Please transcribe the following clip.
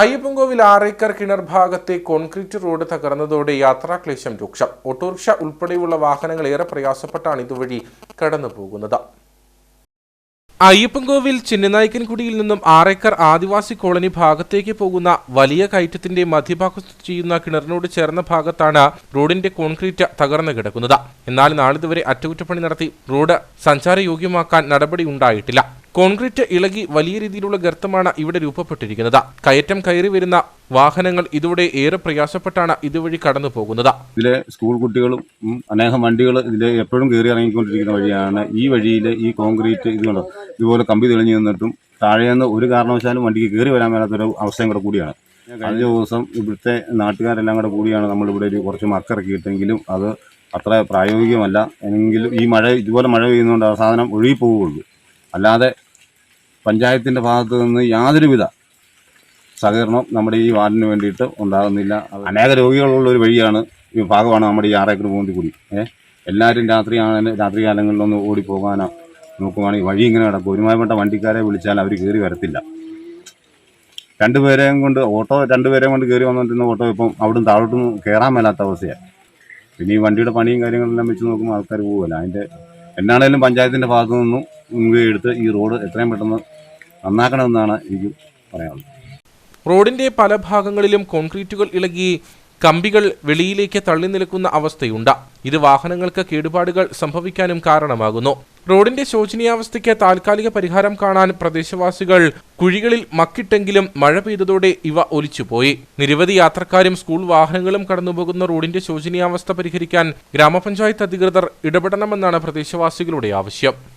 അയ്യപ്പൻകോവിൽ ആറേക്കർ കിണർ ഭാഗത്തെ concrete road തകർന്നതോടെ യാത്രാക്ലേശം രൂക്ഷം. ഓട്ടോറിക്ഷ ഉൾപ്പെടെയുള്ള വാഹനങ്ങൾ ഏറെ പ്രയാസപ്പെട്ടാണ് ഇതുവഴി കടന്നു പോകുന്നത് അയ്യപ്പൻകോവിൽ ചിന്നനായ്ക്കൻകുടിയിൽ നിന്നും ആറേക്കർ ആദിവാസി കോളനി ഭാഗത്തേക്ക് പോകുന്ന വലിയ കയറ്റത്തിന്റെ മധ്യഭാഗത്ത് ചെയ്യുന്ന കിണറിനോട് ചേർന്ന ഭാഗത്താണ് റോഡിന്റെ കോൺക്രീറ്റ് തകർന്നു കിടക്കുന്നത്. എന്നാൽ നാളിതുവരെ അറ്റകുറ്റപ്പണി നടത്തി റോഡ് സഞ്ചാരയോഗ്യമാക്കാൻ നടപടി ഉണ്ടായിട്ടില്ല. കോൺക്രീറ്റ് ഇളകി വലിയ രീതിയിലുള്ള ഗർത്തമാണ് ഇവിടെ രൂപപ്പെട്ടിരിക്കുന്നത്. കയറ്റം കയറി വരുന്ന വാഹനങ്ങൾ ഇതോടെ ഏറെ പ്രയാസപ്പെട്ടാണ് ഇതുവഴി കടന്നു പോകുന്നത്. ഇതിലെ സ്കൂൾ കുട്ടികളും അനേകം വണ്ടികൾ ഇതിൽ എപ്പോഴും കയറി ഇറങ്ങിക്കൊണ്ടിരിക്കുന്ന വഴിയാണ് ഈ വഴിയിൽ ഈ കോൺക്രീറ്റ് ഇത് കണ്ടോ? ഇതുപോലെ കമ്പി തെളിഞ്ഞു നിന്നിട്ടും താഴേന്ന് ഒരു കാരണവശാലും വണ്ടിക്ക് കയറി വരാൻ മേലാത്തൊരു അവസ്ഥയും കൂടെ കൂടിയാണ്. കഴിഞ്ഞ ദിവസം ഇവിടുത്തെ നാട്ടുകാരെല്ലാം കൂടെ കൂടിയാണ് നമ്മളിവിടെ ഒരു കുറച്ച് മക്കിറക്കിയിട്ടെങ്കിലും അത് അത്ര പ്രായോഗികമല്ല. എങ്കിലും ഈ മഴ ഇതുപോലെ മഴ പെയ്യുന്നതുകൊണ്ട് ആ സാധനം ഒഴുകി പോവുകയുള്ളൂ. അല്ലാതെ പഞ്ചായത്തിന്റെ ഭാഗത്ത് നിന്ന് യാതൊരുവിധ സഹകരണം നമ്മുടെ ഈ വാർഡിന് വേണ്ടിയിട്ട് ഉണ്ടാകുന്നില്ല. അനേക രോഗികളുള്ള ഒരു വഴിയാണ് ഈ ഭാഗമാണ് നമ്മുടെ ഈ ആറേക്കർ പോകേണ്ടി കൂടി. ഏഹ് എല്ലാവരും രാത്രി രാത്രി കാലങ്ങളിലൊന്ന് ഓടിപ്പോകാനോ നോക്കുവാണെങ്കിൽ വഴി ഇങ്ങനെ കിടക്കും ഒരുമാപ്പെട്ട വണ്ടിക്കാരെ വിളിച്ചാൽ അവർ കയറി വരത്തില്ല. രണ്ടുപേരെയും കൊണ്ട് ഓട്ടോ രണ്ടുപേരെയും കൊണ്ട് കയറി വന്നുകൊണ്ടിരുന്ന ഓട്ടോ ഇപ്പം അവിടുന്ന് താഴോട്ടും കയറാൻ മേലാത്ത അവസ്ഥയാണ് പിന്നെ ഈ വണ്ടിയുടെ പണിയും കാര്യങ്ങളെല്ലാം വെച്ച് നോക്കുമ്പോൾ ആൾക്കാർ പോകുമല്ലോ അതിന്റെ എന്നാണേലും പഞ്ചായത്തിന്റെ ഭാഗത്തു നിന്നും മുൻകൈ എടുത്ത് ഈ റോഡ് എത്രയും പെട്ടെന്ന് നന്നാക്കണമെന്നാണ് എനിക്ക് പറയാനുള്ളത്. റോഡിന്റെ പല ഭാഗങ്ങളിലും കോൺക്രീറ്റുകൾ ഇളകി കമ്പികൾ വെളിയിലേക്ക് തള്ളി നിൽക്കുന്ന അവസ്ഥയുണ്ട്. ഇത് വാഹനങ്ങൾക്ക് കേടുപാടുകൾ സംഭവിക്കാനും കാരണമാകുന്നു. റോഡിന്റെ ശോചനീയാവസ്ഥയ്ക്ക് താൽക്കാലിക പരിഹാരം കാണാൻ പ്രദേശവാസികൾ കുഴികളിൽ മക്കിട്ടെങ്കിലും മഴ പെയ്തതോടെ ഇവ ഒലിച്ചുപോയി. നിരവധി യാത്രക്കാരും സ്കൂൾ വാഹനങ്ങളും കടന്നുപോകുന്ന റോഡിന്റെ ശോചനീയാവസ്ഥ പരിഹരിക്കാൻ ഗ്രാമപഞ്ചായത്ത് അധികൃതർ ഇടപെടണമെന്നാണ് പ്രദേശവാസികളുടെ ആവശ്യം.